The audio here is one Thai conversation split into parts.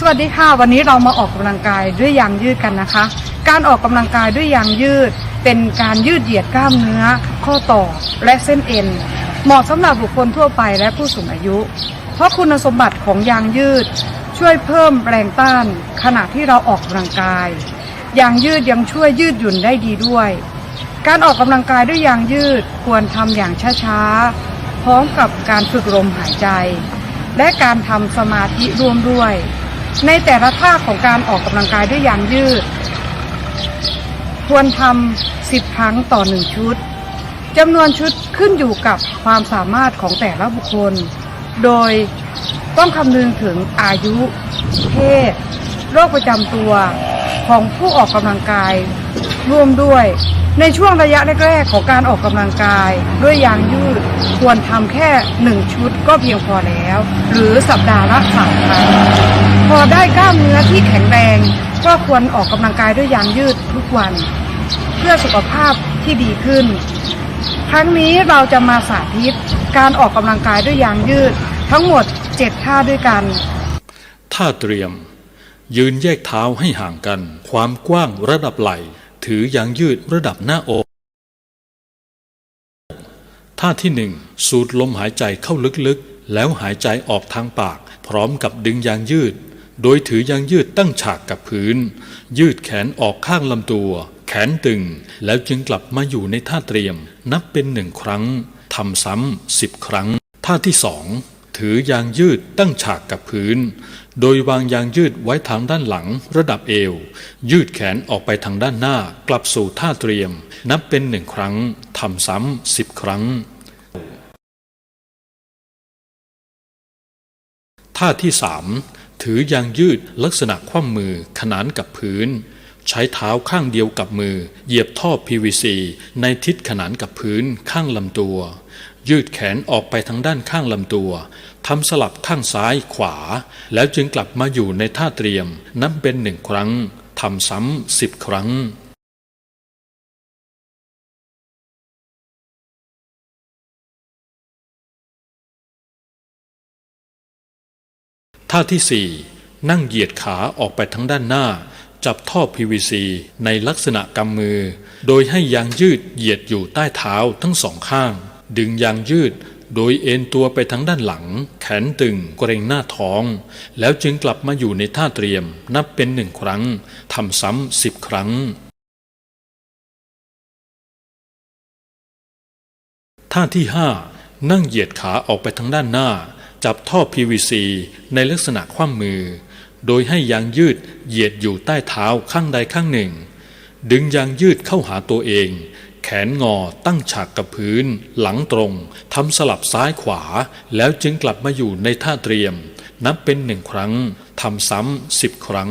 สวัสดีค่ะวันนี้เรามาออกกำลังกายด้วยยางยืดกันนะคะ การออกกำลังกายด้วยยางยืด เป็นการยืดเหยียดกล้ามเนื้อ ข้อต่อและเส้นเอ็น เหมาะสำหรับบุคคลทั่วไปและผู้สูงอายุ เพราะคุณสมบัติของยางยืด ช่วยเพิ่มแรงต้าน ขณะที่เราออกกำลังกายยางยืดยังช่วยยืดหยุ่นได้ดีด้วย การออกกำลังกายด้วยยางยืดควรทำอย่างช้าๆพร้อมกับการฝึกลมหายใจ และการทำสมาธิร่วมด้วย ในแต่ละท่าของการออกกำลังกายด้วยยางยืด ควรทำ10ครั้งต่อ1ชุดจำนวนชุดขึ้นอยู่กับความสามารถของแต่ละบุคคล โดยต้องคำนึงถึงอายุ เพศ โรคประจำตัวของผู้ออกกำลังกาย ร่วมด้วย ในช่วงระยะแรกๆของการออกกำลังกาย ด้วยยางยืดควรทำแค่หนึ่งชุดก็เพียงพอแล้ว หรือสัปดาห์ละสามครั้งพอได้กล้ามเนื้อที่แข็งแรง ก็ควรออกกำลังกายด้วยยางยืดทุกวัน เพื่อสุขภาพที่ดีขึ้น ครั้งนี้เราจะมาสาธิต การออกกำลังกายด้วยยางยืด ทั้งหมด 7 ท่าด้วยกัน ท่าเตรียม ยืนแยกเท้าให้ห่างกัน ความกว้างระดับไหล่ ถือยางยืดระดับหน้าอก ท่าที่หนึ่งสูดลมหายใจเข้าลึกๆ แล้วหายใจออกทางปาก พร้อมกับดึงยางยืด โดยถือยางยืดตั้งฉากกับพื้น ยืดแขนออกข้างลำตัว แขนตึง แล้วจึงกลับมาอยู่ในท่าเตรียม นับเป็นหนึ่งครั้งทำซ้ำสิบครั้ง ท่าที่สอง ถือยางยืดตั้งฉากกับพื้น โดยวางยางยืดไว้ทางด้านหลังระดับเอว ยืดแขนออกไปทางด้านหน้ากลับสู่ท่าเตรียม นับเป็นหนึ่งครั้งทำซ้ำสิบครั้ง ท่าที่สามถือยางยืดลักษณะคว่ำมือขนานกับพื้น ใช้เท้าข้างเดียวกับมือ เหยียบท่อ PVC ในทิศขนานกับพื้นข้างลำตัว ยืดแขนออกไปทางด้านข้างลำตัวทำสลับข้างซ้ายขวา แล้วจึงกลับมาอยู่ในท่าเตรียมนับเป็นหนึ่งครั้งทำซ้ำสิบครั้งท่าที่ 4 นั่งเหยียดขาออกไปทั้งด้านหน้า จับท่อ PVC ในลักษณะกำมือ โดยให้ยางยืดเหยียดอยู่ใต้เท้าทั้งสองข้าง ดึงยางยืด โดยเอ็นตัวไปทั้งด้านหลัง แขนตึงเกรงหน้าท้อง แล้วจึงกลับมาอยู่ในท่าเตรียม นับเป็นหนึ่งครั้งทำซ้ำสิบครั้ง ท่าที่5นั่งเหยียดขาออกไปทางด้านหน้า จับท่อ PVC ในลักษณะคว่ำมือ โดยให้ยางยืดเหยียดอยู่ใต้เท้าข้างใดข้างหนึ่ ง ดึงยางยืดเข้าหาตัวเอง แขนงอตั้งฉากกับพื้น หลังตรงทำสลับซ้ายขวา แล้วจึงกลับมาอยู่ในท่าเตรียม นับเป็นหนึ่งครั้งทำซ้ำสิบครั้ง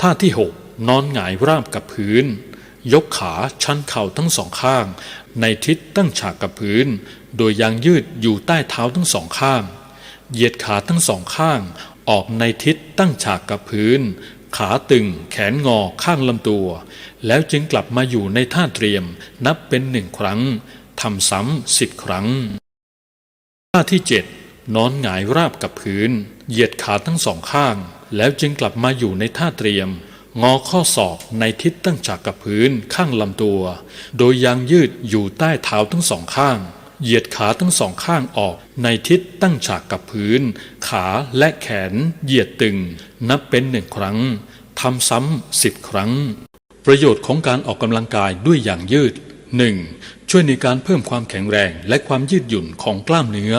ท่าที่ 6 นอนหงายราบกับพื้น ยกขาชันเข่าทั้งสองข้าง ในทิศตั้งฉากกับพื้น โดยยางยืดอยู่ใต้เท้าทั้งสองข้าง เหยียดขาทั้งสองข้าง ออกในทิศตั้งฉากกับพื้น ขาตึง แขนงอข้างลำตัว แล้วจึงกลับมาอยู่ในท่าเตรียมนับเป็นหนึ่งครั้งทำซ้ำสิบครั้ง ท่าที่7นอนหงายราบกับพื้น เหยียดขาทั้งสองข้าง แล้วจึงกลับมาอยู่ในท่าเตรียม งอข้อศอกในทิศตั้งฉากกับพื้นข้างลำตัว โดยยางยืดอยู่ใต้เท้าทั้งสองข้าง เหยียดขาทั้งสองข้างออกในทิศตั้งฉากกับพื้น ขาและแขนเหยียดตึง นับเป็นหนึ่งครั้งทำซ้ำสิบครั้ง ประโยชน์ของการออกกำลังกายด้วยอย่างยืด 1. ช่วยในการเพิ่มความแข็งแรงและความยืดหยุ่นของกล้ามเนื้อ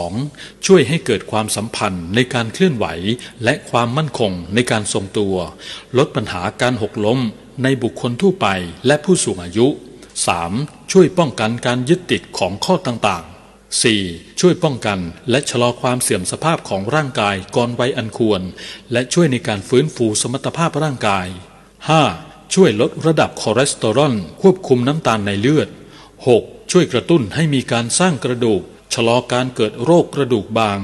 2. ช่วยให้เกิดความสัมพันธ์ในการเคลื่อนไหวและความมั่นคงในการทรงตัว ลดปัญหาการหกล้มในบุคคลทั่วไปและผู้สูงอายุ 3. ช่วยป้องกันการยึดติดของข้อต่างๆ 4. ช่วยป้องกันและชะลอความเสื่อมสภาพของร่างกายก่อนวัยอันควร และช่วยในการฟื้นฟูสมรรถภาพร่างกาย 5. ช่วยลดระดับคอเลสเตอรอลควบคุมน้ำตาลในเลือด 6. ช่วยกระตุ้นให้มีการสร้างกระดูก ชะลอการเกิดโรคกระดูกบาง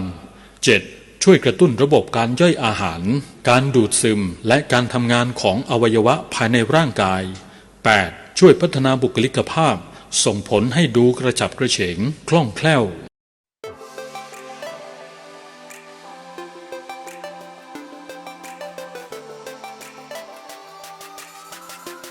7. ช่วยกระตุ้นระบบการย่อยอาหาร การดูดซึมและการทำงานของอวัยวะภายในร่างกาย 8. ช่วยพัฒนาบุคลิกภาพ ส่งผลให้ดูกระฉับกระเฉง คล่องแคล่ว